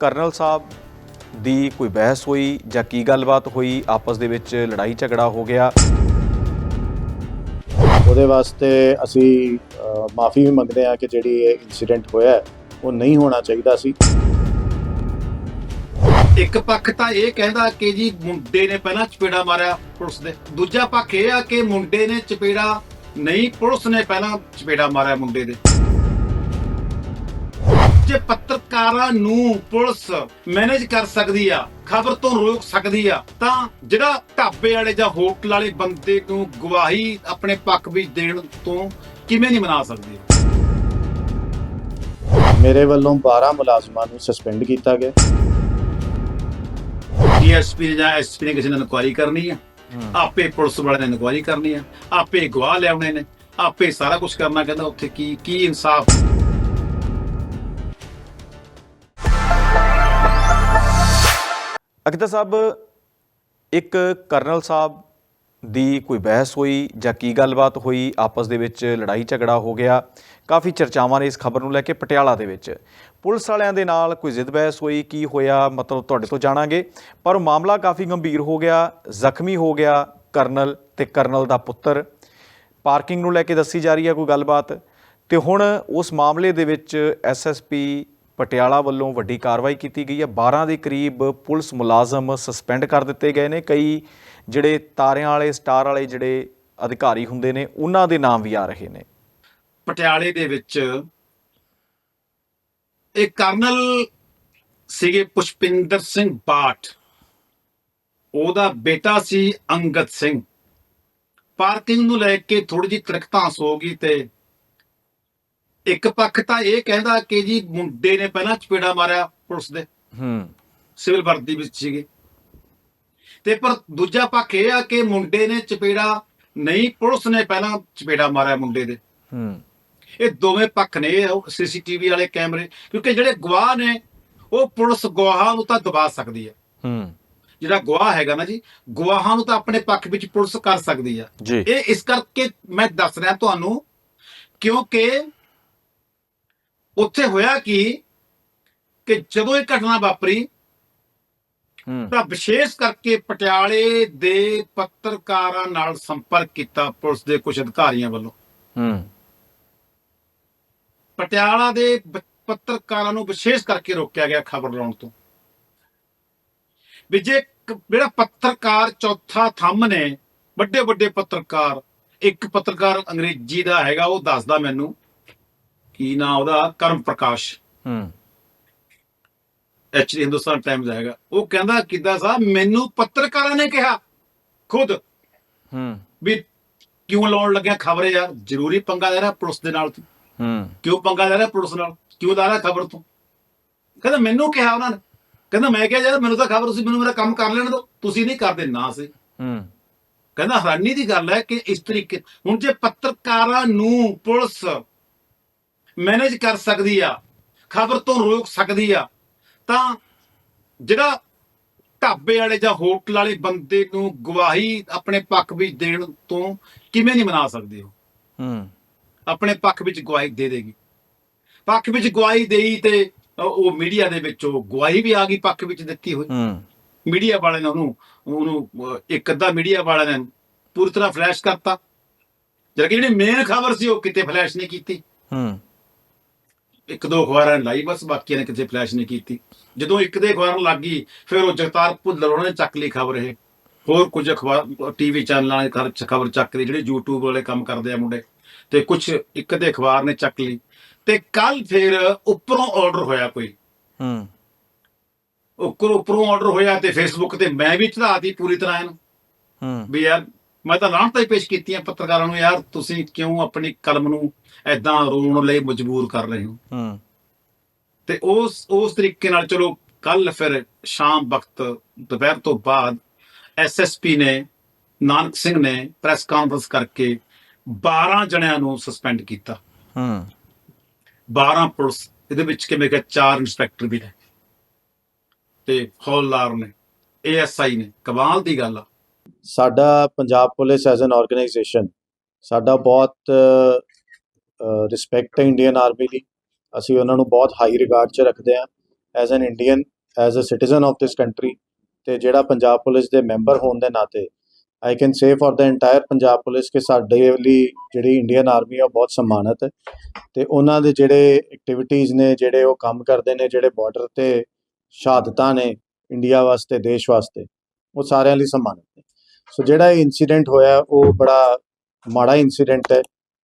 Colonel ਸਾਹਿਬ ਦੀ ਕੋਈ ਬਹਿਸ ਹੋਈ ਜਾਂ ਕੀ ਗੱਲਬਾਤ ਹੋਈ? ਆਪਸ ਦੇ ਵਿੱਚ ਲੜਾਈ ਝਗੜਾ ਹੋ ਗਿਆ। ਉਹਦੇ ਵਾਸਤੇ ਅਸੀਂ ਮਾਫੀ ਵੀ ਮੰਗਦੇ ਹਾਂ ਕਿ ਜਿਹੜੀ ਇਹ ਇਨਸੀਡੈਂਟ ਹੋਇਆ ਹੈ, ਉਹ ਨਹੀਂ ਹੋਣਾ ਚਾਹੀਦਾ ਸੀ। ਇੱਕ ਪੱਖ ਤਾਂ ਇਹ ਕਹਿੰਦਾ ਕਿ ਜੀ ਮੁੰਡੇ ਨੇ ਪਹਿਲਾਂ ਚਪੇੜਾ ਮਾਰਿਆ ਪੁਲਿਸ ਦੇ। ਦੂਜਾ ਪੱਖ ਇਹ ਆ ਕਿ ਮੁੰਡੇ ਨੇ ਚਪੇੜਾ ਨਹੀਂ ਪੁਲਿਸ ਨੇ ਪਹਿਲਾਂ ਚਪੇੜਾ ਮਾਰਿਆ ਮੁੰਡੇ ਦੇ। ਜੇ ਪੱਤਰਕਾਰਾਂ ਨੂੰ ਪੁਲਿਸ ਮੈਨੇਜ ਕਰ ਸਕਦੀ ਆ ਖਬਰ ਤੋਂ ਰੋਕ ਸਕਦੀ ਆ ਤਾਂ ਜਿਹੜਾ ਢਾਬੇ ਵਾਲੇ ਜਾਂ ਹੋਟਲ ਵਾਲੇ ਬੰਦੇ ਨੂੰ ਗਵਾਹੀ ਆਪਣੇ ਪੱਖ ਵਿੱਚ ਦੇਣ ਤੋਂ ਕਿਵੇਂ ਨਹੀਂ ਮਨਾ ਸਕਦੀ? ਮੇਰੇ ਵੱਲੋਂ 12 ਮੁਲਾਜ਼ਮਾਂ ਨੂੰ ਸਸਪੈਂਡ ਕੀਤਾ ਗਿਆ। ਡੀਐਸਪੀ ਜਾਂ ਐਸਪੀ ਨੇ ਕਿਸੇ ਨੇ ਇਨਕੁਆਇਰੀ ਕਰਨੀ ਆ? ਆਪੇ ਪੁਲਿਸ ਵਾਲਿਆਂ ਨੇ ਇਨਕੁਆਇਰੀ ਕਰਨੀ ਆ। ਆਪੇ ਗਵਾਹ ਲਿਆਉਣੇ ਨੇ। ਆਪੇ ਸਾਰਾ ਕੁਝ ਕਰਨਾ ਕਹਿੰਦਾ ਉੱਥੇ ਕੀ ਕੀ ਇਨਸਾਫ ਅਖਤਾ ਸਾਹਿਬ, ਇੱਕ ਕਰਨਲ ਸਾਹਿਬ ਦੀ ਕੋਈ ਬਹਿਸ ਹੋਈ ਜਾਂ ਕੀ ਗੱਲਬਾਤ ਹੋਈ? ਆਪਸ ਦੇ ਵਿੱਚ ਲੜਾਈ ਝਗੜਾ ਹੋ ਗਿਆ। ਕਾਫੀ ਚਰਚਾਵਾਂ ਨੇ ਇਸ ਖਬਰ ਨੂੰ ਲੈ ਕੇ ਪਟਿਆਲਾ ਦੇ ਵਿੱਚ। ਪੁਲਿਸ ਵਾਲਿਆਂ ਦੇ ਨਾਲ ਕੋਈ ਜ਼ਿੱਦ ਬਹਿਸ ਹੋਈ? ਕੀ ਹੋਇਆ? ਮਤਲਬ ਤੁਹਾਡੇ ਤੋਂ ਜਾਣਾਂਗੇ। ਪਰ ਮਾਮਲਾ ਕਾਫੀ ਗੰਭੀਰ ਹੋ ਗਿਆ, ਜ਼ਖਮੀ ਹੋ ਗਿਆ ਕਰਨਲ ਤੇ ਕਰਨਲ ਦਾ ਪੁੱਤਰ। ਪਾਰਕਿੰਗ ਨੂੰ ਲੈ ਕੇ ਦੱਸੀ ਜਾ ਰਹੀ ਹੈ ਕੋਈ ਗੱਲਬਾਤ। ਤੇ ਹੁਣ ਉਸ ਮਾਮਲੇ ਦੇ ਵਿੱਚ ਐਸਐਸਪੀ ਪਟਿਆਲਾ ਵੱਲੋਂ ਵੱਡੀ ਕਾਰਵਾਈ ਕੀਤੀ ਗਈ ਹੈ। 12 ਦੇ ਕਰੀਬ ਪੁਲਿਸ ਮੁਲਾਜ਼ਮ ਸਸਪੈਂਡ ਕਰ ਦਿੱਤੇ ਗਏ ਨੇ। ਕਈ ਜਿਹੜੇ ਤਾਰਿਆਂ ਵਾਲੇ, ਸਟਾਰ ਵਾਲੇ ਜਿਹੜੇ ਅਧਿਕਾਰੀ ਹੁੰਦੇ ਨੇ, ਉਹਨਾਂ ਦੇ ਨਾਮ ਵੀ ਆ ਰਹੇ ਨੇ। ਪਟਿਆਲੇ ਦੇ ਵਿੱਚ ਇਹ ਕਰਨਲ ਸੀਗੇ ਪੁਸ਼ਪਿੰਦਰ ਸਿੰਘ ਬਾਠ। ਉਹਦਾ ਬੇਟਾ ਸੀ ਅੰਗਦ ਸਿੰਘ। ਪਾਰਕਿੰਗ ਨੂੰ ਲੈ ਕੇ ਥੋੜੀ ਜਿਹੀ ਤਰਕਤਾਂਸ ਹੋ ਗਈ ਤੇ ਇੱਕ ਪੱਖ ਤਾਂ ਇਹ ਕਹਿੰਦਾ ਕਿ ਜੀ ਮੁੰਡੇ ਨੇ ਪਹਿਲਾਂ ਚਪੇੜਾ ਮਾਰਿਆ ਪੁਲਿਸ ਦੇ। ਹੂੰ। ਸਿਵਲ ਵਰਦੀ ਵਿੱਚ ਸੀਗੇ। ਤੇ ਪਰ ਦੂਜਾ ਪੱਖ ਇਹ ਆ ਕਿ ਮੁੰਡੇ ਨੇ ਚਪੇੜਾ ਨਹੀਂ ਪੁਲਿਸ ਨੇ ਪਹਿਲਾਂ ਚਪੇੜਾ ਮਾਰਿਆ ਮੁੰਡੇ ਦੇ। ਹੂੰ। ਇਹ ਦੋਵੇਂ ਪੱਖ ਨੇ ਸੀਸੀਟੀਵੀ ਵਾਲੇ ਕੈਮਰੇ ਕਿਉਂਕਿ ਜਿਹੜੇ ਗਵਾਹ ਨੇ ਉਹ ਪੁਲਿਸ ਗਵਾਹਾਂ ਨੂੰ ਤਾਂ ਦਬਾ ਸਕਦੀ ਹੈ ਹੂੰ। ਜਿਹੜਾ ਗਵਾਹ ਹੈਗਾ ਨਾ ਜੀ ਗਵਾਹਾਂ ਨੂੰ ਤਾਂ ਆਪਣੇ ਪੱਖ ਵਿੱਚ ਪੁਲਿਸ ਕਰ ਸਕਦੀ ਆ। ਇਹ ਇਸ ਕਰਕੇ ਮੈਂ ਦੱਸ ਰਿਹਾ ਤੁਹਾਨੂੰ ਕਿਉਂਕਿ ਉੱਥੇ ਹੋਇਆ ਕੀ ਕਿ ਜਦੋਂ ਇਹ ਘਟਨਾ ਵਾਪਰੀ ਤਾਂ ਵਿਸ਼ੇਸ਼ ਕਰਕੇ ਪਟਿਆਲੇ ਦੇ ਪੱਤਰਕਾਰਾਂ ਨਾਲ ਸੰਪਰਕ ਕੀਤਾ ਪੁਲਿਸ ਦੇ ਕੁਝ ਅਧਿਕਾਰੀਆਂ ਵੱਲੋਂ। ਹੂੰ। ਪਟਿਆਲਾ ਦੇ ਪੱਤਰਕਾਰਾਂ ਨੂੰ ਵਿਸ਼ੇਸ਼ ਕਰਕੇ ਰੋਕਿਆ ਗਿਆ ਖਬਰ ਲਾਉਣ ਤੋਂ। ਵੀ ਜੇ ਜਿਹੜਾ ਪੱਤਰਕਾਰ ਚੌਥਾ ਥੰਮ ਨੇ ਵੱਡੇ ਵੱਡੇ ਪੱਤਰਕਾਰ ਇੱਕ ਪੱਤਰਕਾਰ ਅੰਗਰੇਜ਼ੀ ਦਾ ਹੈਗਾ ਉਹ ਦੱਸਦਾ ਮੈਨੂੰ ਕੀ ਨਾਂ ਉਹਦਾ? ਕਰਮ ਪ੍ਰਕਾਸ਼। ਹੂੰ। ਐਚਡੀ ਹਿੰਦੁਸਤਾਨ ਟਾਈਮਜ਼ ਹੈਗਾ। ਉਹ ਕਹਿੰਦਾ ਕਿੱਦਾਂ ਸਾਹਿਬ? ਮੈਨੂੰ ਪੱਤਰਕਾਰਾਂ ਨੇ ਕਿਹਾ ਖੁਦ ਹੂੰ। ਵੀ ਕਿਉਂ ਲਾਉਣ ਲੱਗਿਆ ਖਬਰ ਯਾਰ? ਜ਼ਰੂਰੀ ਪੰਗਾ ਲੈ ਰਿਹਾ ਪੁਲਿਸ ਦੇ ਨਾਲ ਤੂੰ। ਹੂੰ। ਕਿਉਂ ਪੰਗਾ ਲੈ ਰਿਹਾ ਪੁਲਿਸ ਨਾਲ? ਕਿਉਂ ਲਾ ਰਿਹਾ ਖਬਰ ਤੋਂ? ਕਹਿੰਦਾ ਮੈਨੂੰ ਕਿਹਾ ਉਹਨਾਂ ਨੇ। ਕਹਿੰਦਾ ਮੈਂ ਕਿਹਾ ਯਾਰ ਮੈਨੂੰ ਤਾਂ ਖਬਰ ਸੀ ਮੈਨੂੰ ਮੇਰਾ ਕੰਮ ਕਰ ਲੈਣ ਦਿਓ। ਤੁਸੀਂ ਨਹੀਂ ਕਰਦੇ ਨਾ ਸੀ ਹੂੰ। ਕਹਿੰਦਾ ਹੈਰਾਨੀ ਦੀ ਗੱਲ ਹੈ ਕਿ ਇਸ ਤਰੀਕੇ ਹੁਣ ਜੇ ਪੱਤਰਕਾਰਾਂ ਨੂੰ ਪੁਲਿਸ ਮੈਨੇਜ ਕਰ ਸਕਦੀ ਆ ਖਬਰ ਤੋਂ ਰੋਕ ਸਕਦੀ ਆ ਤਾਂ ਜਿਹੜਾ ਢਾਬੇ ਵਾਲੇ ਜਾਂ ਹੋਟਲ ਵਾਲੇ ਬੰਦੇ ਨੂੰ ਗਵਾਹੀ ਆਪਣੇ ਪੱਖ ਵਿੱਚ ਦੇਣ ਤੋਂ ਕਿਵੇਂ ਨਹੀਂ ਮਨਾ ਸਕਦੀ ਉਹ? ਹੂੰ। ਆਪਣੇ ਪੱਖ ਵਿੱਚ ਗਵਾਹੀ ਦੇ ਦੇਗੀ। ਪੱਖ ਵਿੱਚ ਗਵਾਹੀ ਦੇਈ ਤੇ ਉਹ- ਮੀਡੀਆ ਦੇ ਵਿੱਚ ਉਹ ਗਵਾਹੀ ਵੀ ਆ ਗਈ ਪੱਖ ਵਿੱਚ ਦਿੱਤੀ ਹੋਈ। ਹੂੰ। ਮੀਡੀਆ ਵਾਲੇ ਨੇ ਉਹਨੂੰ ਉਹਨੂੰ ਇੱਕ ਅੱਧਾ ਮੀਡੀਆ ਵਾਲਿਆਂ ਨੇ ਪੂਰੀ ਤਰ੍ਹਾਂ ਫਲੈਸ਼ ਕਰਤਾ। ਜਦ ਕਿ ਜਿਹੜੀ ਮੇਨ ਖਬਰ ਸੀ ਉਹ ਕਿਤੇ ਫਲੈਸ਼ ਨਹੀਂ ਕੀਤੀ। ਹੂੰ। ਇੱਕ ਦੋ ਅਖਬਾਰਾਂ ਨੇ ਲਾਈ ਬਸ ਬਾਕੀਆਂ ਨੇ ਕਿਤੇ ਫਲੈਸ਼ ਨਹੀਂ ਕੀਤੀ। ਜਦੋਂ ਇੱਕ ਦੇ ਅਖਬਾਰ ਲੱਗ ਗਈ ਫਿਰ ਉਹ ਜਗਤਾਰ ਭੁੱਲਰ ਉਹਨਾਂ ਨੇ ਚੱਕ ਲਈ ਖਬਰ ਇਹ। ਹੋਰ ਕੁਝ ਅਖਬਾਰ ਟੀਵੀ ਚੈਨਲਾਂ ਨੇ ਖਬਰ ਚੱਕ ਲਈ ਜਿਹੜੇ YouTube ਵਾਲੇ ਕੰਮ ਕਰਦੇ ਆ ਮੁੰਡੇ। ਤੇ ਕੁਝ ਇੱਕ ਦੇ ਅਖਬਾਰ ਨੇ ਚੱਕ ਲਈ। ਤੇ ਕੱਲ ਫਿਰ ਉੱਪਰੋਂ ਆਰਡਰ ਹੋਇਆ ਕੋਈ। ਹੂੰ। ਉੱਪਰੋਂ ਉੱਪਰੋਂ ਆਰਡਰ ਹੋਇਆ ਤੇ ਫੇਸਬੁੱਕ ਤੇ ਮੈਂ ਵੀ ਚੜਾਤੀ ਪੂਰੀ ਤਰ੍ਹਾਂ ਇਹਨੂੰ। ਹੂੰ। ਵੀ ਯਾਰ ਮੈਂ ਤਾਂ ਲਾਹਨਤਾਂ ਹੀ ਪੇਸ਼ ਕੀਤੀਆਂ ਪੱਤਰਕਾਰਾਂ ਨੂੰ ਯਾਰ ਤੁਸੀਂ ਕਿਉਂ ਆਪਣੀ ਕਲਮ ਨੂੰ ਐਦਾਂ ਰੋਣ ਲਈ ਮਜਬੂਰ ਕਰ ਰਹੇ ਹੋ? ਹੂੰ। ਤੇ ਉਸ ਉਸ ਤਰੀਕੇ ਨਾਲ ਚਲੋ ਕੱਲ ਫਿਰ ਸ਼ਾਮ ਵਕਤ ਦੁਪਹਿਰ ਤੋਂ ਬਾਅਦ ਐਸਐਸਪੀ ਨੇ ਨਾਨਕ ਸਿੰਘ ਨੇ ਪ੍ਰੈਸ ਕਾਨਫਰੰਸ ਕਰਕੇ 12 ਜਣਿਆਂ ਨੂੰ ਸਸਪੈਂਡ ਕੀਤਾ। ਹੂੰ। 12 ਪੁਲਿਸ ਇਹਦੇ ਵਿੱਚ ਕਿਵੇਂ ਕਿ ਚਾਰ ਇੰਸਪੈਕਟਰ ਵੀ ਨੇ। ਤੇ ਹੌਲਦਾਰ ਨੇ ਏਐਸਆਈ ਨੇ ਕਮਾਲ ਦੀ ਗੱਲ ਆ। ਸਾਡਾ Punjab police as an organisation ਸਾਡਾ ਬਹੁਤ ਰਿਸਪੈਕਟ ਹੈ ਇੰਡੀਅਨ ਆਰਮੀ ਦੀ। ਅਸੀਂ ਉਹਨਾਂ ਨੂੰ ਬਹੁਤ ਹਾਈ ਰਿਗਾਰਡ 'ਚ ਰੱਖਦੇ ਹਾਂ as an Indian as a citizen of this country ਤੇ ਜਿਹੜਾ ਪੰਜਾਬ ਪੁਲਿਸ ਦੇ ਮੈਂਬਰ ਹੋਣ ਦੇ ਨਾਤੇ I can say for the entire Punjab police ਕਿ ਸਾਡੇ ਲਈ ਜਿਹੜੀ ਇੰਡੀਅਨ ਆਰਮੀ ਆ ਉਹ ਬਹੁਤ ਸਨਮਾਨਿਤ ਹੈ ਤੇ ਉਹਨਾਂ ਦੇ ਜਿਹੜੇ ਐਕਟੀਵਿਟੀਜ਼ ਨੇ, ਜਿਹੜੇ ਉਹ ਕੰਮ ਕਰਦੇ ਨੇ, ਜਿਹੜੇ ਬਾਰਡਰ ਤੇ ਸ਼ਹਾਦਤਾਂ ਨੇ ਇੰਡੀਆ ਵਾਸਤੇ, ਦੇਸ਼ ਵਾਸਤੇ, ਉਹ ਸਾਰਿਆਂ ਲਈ ਸਨਮਾਨਿਤ ਨੇ। ਸੋ ਜਿਹੜਾ ਇਹ ਇਨਸੀਡੈਂਟ ਹੋਇਆ, ਉਹ ਬੜਾ ਮਾੜਾ ਇਨਸੀਡੈਂਟ ਹੈ।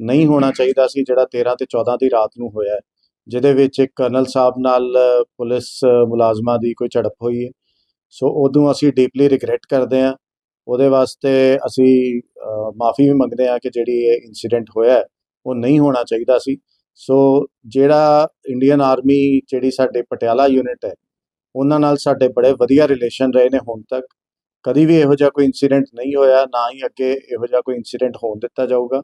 ਨਹੀਂ ਹੋਣਾ ਚਾਹੀਦਾ ਸੀ, ਜਿਹੜਾ 13 ਤੇ 14 ਦੀ ਰਾਤ ਨੂੰ ਹੋਇਆ ਜਿਹਦੇ ਵਿੱਚ ਇੱਕ ਕਰਨਲ ਸਾਹਿਬ ਨਾਲ ਪੁਲਿਸ ਮੁਲਾਜ਼ਮਾਂ ਦੀ ਕੋਈ ਝੜਪ ਹੋਈ ਹੈ। ਸੋ ਉਦੋਂ ਅਸੀਂ ਡੀਪਲੀ ਰਿਗਰੈਟ ਕਰਦੇ ਹਾਂ। ਉਹਦੇ ਵਾਸਤੇ ਅਸੀਂ ਮਾਫੀ ਵੀ ਮੰਗਦੇ ਹਾਂ ਕਿ ਜਿਹੜੀ ਇਹ ਇਨਸੀਡੈਂਟ ਹੋਇਆ ਉਹ ਨਹੀਂ ਹੋਣਾ ਚਾਹੀਦਾ ਸੀ। ਸੋ ਜਿਹੜਾ ਇੰਡੀਅਨ ਆਰਮੀ ਜਿਹੜੀ ਸਾਡੇ ਪਟਿਆਲਾ ਯੂਨਿਟ ਹੈ, ਉਹਨਾਂ ਨਾਲ ਸਾਡੇ ਬੜੇ ਵਧੀਆ ਰਿਲੇਸ਼ਨ ਰਹੇ ਨੇ ਹੁਣ ਤੱਕ। ਕਦੀ ਵੀ ਇਹੋ ਜਿਹਾ ਕੋਈ ਇਨਸੀਡੈਂਟ ਨਹੀਂ ਹੋਇਆ, ਨਾ ਹੀ ਅੱਗੇ ਇਹੋ ਜਿਹਾ ਕੋਈ ਇਨਸੀਡੈਂਟ ਹੋਣ ਦਿੱਤਾ ਜਾਊਗਾ।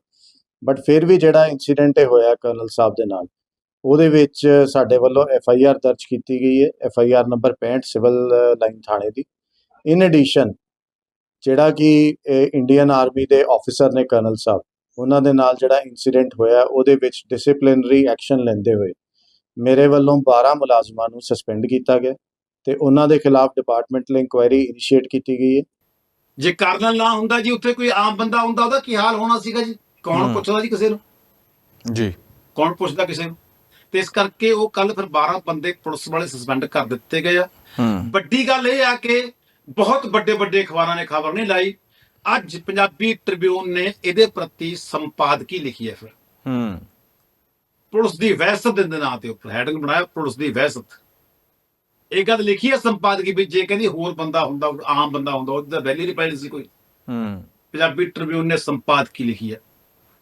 ਬਟ ਫਿਰ ਵੀ ਜਿਹੜਾ ਇਨਸੀਡੈਂਟ ਇਹ ਹੋਇਆ ਕਰਨਲ ਸਾਹਿਬ ਦੇ ਨਾਲ, ਉਹਦੇ ਵਿੱਚ ਸਾਡੇ ਵੱਲੋਂ ਐਫ ਆਈ ਆਰ ਦਰਜ ਕੀਤੀ ਗਈ ਹੈ F I R number 65 civil line ਥਾਣੇ ਦੀ। ਇਨ ਐਡੀਸ਼ਨ ਜਿਹੜਾ ਕਿ ਇੰਡੀਅਨ ਆਰਮੀ ਦੇ ਆਫੀਸਰ ਨੇ ਕਰਨਲ ਸਾਹਿਬ, ਉਹਨਾਂ ਦੇ ਨਾਲ ਜਿਹੜਾ ਇਨਸੀਡੈਂਟ ਹੋਇਆ, ਉਹਦੇ ਵਿੱਚ ਡਿਸਪਲਿਨਰੀ ਐਕਸ਼ਨ ਲੈਂਦੇ ਹੋਏ ਮੇਰੇ ਵੱਲੋਂ 12 ਮੁਲਾਜ਼ਮਾਂ ਨੂੰ ਸਸਪੈਂਡ ਕੀਤਾ ਗਿਆ। ਤੇ ਉਹਨਾਂ ਦੇ ਖਿਲਾਫ ਡਿਪਾਰਟਮੈਂਟਲ ਇਨਕੁਆਇਰੀ ਇਨੀਸ਼ੀਏਟ ਕੀਤੀ ਗਈ ਹੈ। ਜੇ ਕਰਨਲ ਨਾ ਹੁੰਦਾ ਜੀ ਉੱਥੇ ਕੋਈ ਆਮ ਬੰਦਾ ਹੁੰਦਾ ਉਹਦਾ ਕੀ ਹਾਲ ਹੋਣਾ ਸੀਗਾ ਜੀ? ਕੌਣ। ਪੁੱਛਦਾ ਜੀ ਕਿਸੇ ਨੂੰ? ਜੀ। ਕੌਣ ਪੁੱਛਦਾ ਕਿਸੇ ਨੂੰ? ਤੇ ਇਸ ਕਰਕੇ ਉਹ ਕੱਲ ਫਿਰ 12 ਬੰਦੇ ਪੁਲਿਸ ਵਾਲੇ ਸਸਪੈਂਡ ਕਰ ਦਿੱਤੇ ਗਏ ਆ। ਵੱਡੀ ਗੱਲ ਇਹ ਆ ਕਿ ਬਹੁਤ ਵੱਡੇ ਵੱਡੇ ਅਖਬਾਰਾਂ ਨੇ ਖਬਰ ਨਹੀਂ ਲਾਈ। ਅੱਜ ਪੰਜਾਬੀ ਟ੍ਰਿਬਿਊਨ ਨੇ ਇਹਦੇ ਪ੍ਰਤੀ ਸੰਪਾਦਕੀ ਲਿਖੀ ਹੈ ਫਿਰ। ਹੂੰ। ਪੁਲਿਸ ਦੀ ਵਹਿਸਤ ਦੇ ਨਾਂ ਤੇ ਉੱਪਰ ਹੈਡਿੰਗ ਬਣਾਇਆ ਪੁਲਿਸ ਦੀ ਵਹਿਸਤ ਇਹ ਗੱਲ ਲਿਖੀ ਹੈ ਸੰਪਾਦਕੀ ਵਿੱਚ ਜੇ ਕਹਿੰਦੀ ਹੋਰ ਬੰਦਾ ਹੁੰਦਾ ਆਮ ਬੰਦਾ ਹੁੰਦਾ ਉਹਦਾ ਵੈਲਿਊ ਨਹੀਂ ਪੈਣੀ ਸੀ ਕੋਈ। ਹੂੰ। ਪੰਜਾਬੀ ਟ੍ਰਿਬਿਊਨ ਨੇ ਸੰਪਾਦਕੀ ਲਿਖੀ ਹੈ।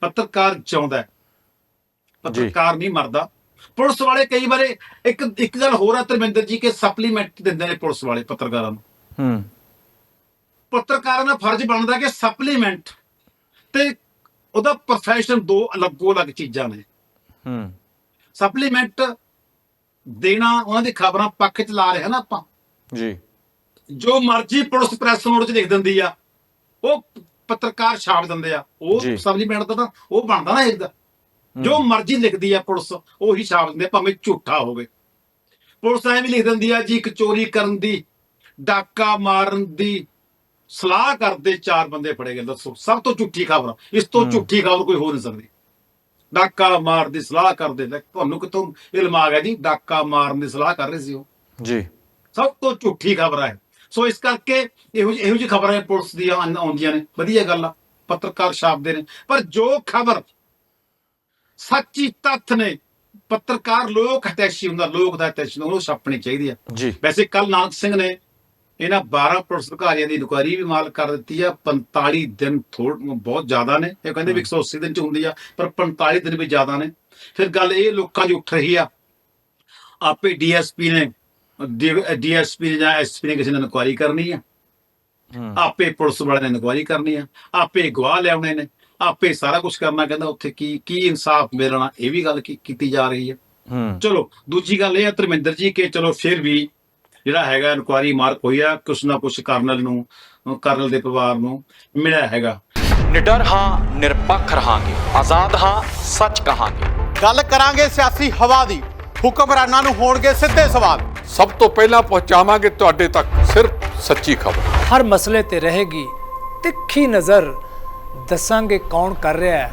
ਪੱਤਰਕਾਰ ਹੈ। ਪੱਤਰਕਾਰ ਨਹੀਂ ਮਰਦਾ। ਪੁਲਿਸ ਵਾਲੇ ਕਈ ਵਾਰੇ ਇੱਕ ਇੱਕ ਗੱਲ ਹੋਰ ਆ ਧਰਮਿੰਦਰ ਜੀ ਕਿ ਸਪਲੀਮੈਂਟ ਦਿੰਦੇ ਨੇ ਪੁਲਿਸ ਵਾਲੇ ਪੱਤਰਕਾਰਾਂ ਨੂੰ। ਹੂੰ। ਪੱਤਰਕਾਰਾਂ ਦਾ ਫਰਜ਼ ਬਣਦਾ ਕਿ ਸਪਲੀਮੈਂਟ ਤੇ ਉਹਦਾ ਪ੍ਰੋਫੈਸ਼ਨ ਦੋ ਅਲੱਗੋ ਅਲੱਗ ਚੀਜ਼ਾਂ ਨੇ। ਹੂੰ। ਸਪਲੀਮੈਂਟ ਦੇਣਾ ਉਹਨਾਂ ਦੀ ਖਬਰਾਂ ਪੱਖ ਚ ਲਾ ਰਹੇ ਹਨ ਆਪਾਂ। ਜੀ। ਜੋ ਮਰਜ਼ੀ ਪੁਲਿਸ ਪ੍ਰੈਸ ਨੋਟ ਚ ਲਿਖ ਦਿੰਦੀ ਆ ਉਹ ਪੱਤਰਕਾਰ ਛਾਪ ਦਿੰਦੇ ਆ। ਉਹ ਜੀ। ਸਪਲੀਮੈਂਟ ਦਾ ਤਾਂ ਉਹ ਬਣਦਾ ਨਾ ਇਹਦਾ ਜੋ ਮਰਜ਼ੀ ਲਿਖਦੀ ਆ ਪੁਲਿਸ ਉਹੀ ਛਾਪ ਦਿੰਦੇ ਭਾਵੇਂ ਝੂਠਾ ਹੋਵੇ। ਪੁਲਿਸ ਐਂ ਵੀ ਲਿਖ ਦਿੰਦੀ ਆ ਜੀ ਇੱਕ ਚੋਰੀ ਕਰਨ ਦੀ ਡਾਕਾ ਮਾਰਨ ਦੀ ਸਲਾਹ ਕਰਦੇ ਚਾਰ ਬੰਦੇ ਫੜੇ ਗਏ ਦੱਸੋ। ਸਭ ਤੋਂ ਝੂਠੀ ਖਬਰ। ਇਸ ਤੋਂ। ਝੂਠੀ ਖਬਰ ਕੋਈ ਹੋ ਨਹੀਂ ਸਕਦੀ। ਡਾਕਾ ਮਾਰ ਦੀ ਸਲਾਹ ਕਰਦੇ ਲੈ ਤੁਹਾਨੂੰ ਕਿਤੋਂ ਇਲਮ ਆ ਗਿਆ ਜੀ? ਡਾਕਾ ਮਾਰਨ ਦੀ ਸਲਾਹ ਕਰ ਰਹੇ ਸੀ ਉਹ। ਜੀ। ਸਭ ਤੋਂ ਝੂਠੀ ਖਬਰ ਹੈ। ਸੋ ਇਸ ਕਰਕੇ ਇਹੋ ਜਿਹੀ ਇਹੋ ਜਿਹੀ ਖਬਰਾਂ ਪੁਲਿਸ ਦੀਆਂ ਆਉਂ- ਆਉਂਦੀਆਂ ਨੇ। ਵਧੀਆ ਗੱਲ ਆ। ਪੱਤਰਕਾਰ ਛਾਪਦੇ ਨੇ। ਪਰ ਜੋ ਖਬਰ ਸੱਚੀ ਤੱਥ ਨੇ ਪੱਤਰਕਾਰ ਲੋਕ ਹਤੈਸ਼ੀ ਹੁੰਦਾ ਲੋਕ ਦਾ ਹਤੈਸ਼ੀ ਉਹਨੂੰ ਛਾਪਣੀ ਚਾਹੀਦੀ ਆ। ਜੀ। ਵੈਸੇ ਕੱਲ ਨਾਨਕ ਸਿੰਘ ਨੇ ਇਹਨਾਂ 12 ਪੁਲਿਸ ਅਧਿਕਾਰੀਆਂ ਦੀ ਇਨਕੁਆਇਰੀ ਵੀ ਮਾਲ ਕਰ ਦਿੱਤੀ ਆ 45 ਦਿਨ ਥੋੜ ਬਹੁਤ ਜ਼ਿਆਦਾ ਨੇ। ਇਹ ਕਹਿੰਦੇ ਵੀ 180 ਦਿਨ ਚ ਹੁੰਦੀ ਆ ਪਰ 45 ਦਿਨ ਵੀ ਜ਼ਿਆਦਾ ਨੇ। ਫਿਰ ਗੱਲ ਇਹ ਲੋਕਾਂ ਦੀ ਉੱਠ ਰਹੀ ਆ ਆਪੇ ਡੀਐਸਪੀ ਨੇ ਡੀਐਸਪੀ ਜਾਂ ਐਸਪੀ ਨੇ ਕਿਸੇ ਨੇ ਇਨਕੁਆਇਰੀ ਕਰਨੀ ਆ। ਆਪੇ ਪੁਲਿਸ ਵਾਲਿਆਂ ਨੇ ਇਨਕੁਆਇਰੀ ਕਰਨੀ ਆ ਆਪੇ ਗਵਾਹ ਲਿਆਉਣੇ ਨੇ ਆਪੇ ਸਾਰਾ ਕੁਝ ਕਰਨਾ ਕਹਿੰਦਾ ਉੱਥੇ ਕੀ ਕੀ ਇਨਸਾਫ ਮਿਲਣਾ ਇਹ ਵੀ ਗੱਲ ਕੀ- ਕੀਤੀ ਜਾ ਰਹੀ ਹੈ ਹੂੰ। ਚਲੋ ਦੂਜੀ ਗੱਲ ਇਹ ਹੈ ਧਰਮਿੰਦਰ ਜੀ ਕਿ ਚਲੋ ਫਿਰ ਵੀ ਜਿਹੜਾ ਹੈਗਾ ਇਨਕੁਆਇਰੀ ਮਾਰਕ ਹੋਈ ਆ ਕੁਛ ਨਾ ਕੁਛ ਕਰਨਲ ਨੂੰ ਕਰਨਲ ਦੇ ਪਰਿਵਾਰ ਨੂੰ ਮਿਲਿਆ ਹੈਗਾ। ਨਿਡਰ ਹਾਂ ਨਿਰਪੱਖ ਰਹਾਂਗੇ। ਆਜ਼ਾਦ ਹਾਂ ਸੱਚ ਕਹਾਂਗੇ। ਗੱਲ ਕਰਾਂਗੇ ਸਿਆਸੀ ਹਵਾ ਦੀ। ਹੁਕਮਰਾਨਾਂ ਨੂੰ ਹੋਣਗੇ ਸਿੱਧੇ ਸਵਾਲ। ਸਭ ਤੋਂ ਪਹਿਲਾਂ ਪਹੁੰਚਾਵਾਂਗੇ ਤੁਹਾਡੇ ਤੱਕ ਸਿਰਫ ਸੱਚੀ ਖਬਰ। ਹਰ ਮਸਲੇ ਤੇ ਰਹੇਗੀ ਤਿੱਖੀ ਨਜ਼ਰ। ਦੱਸਾਂਗੇ ਕੌਣ ਕਰ ਰਿਹਾ ਹੈ।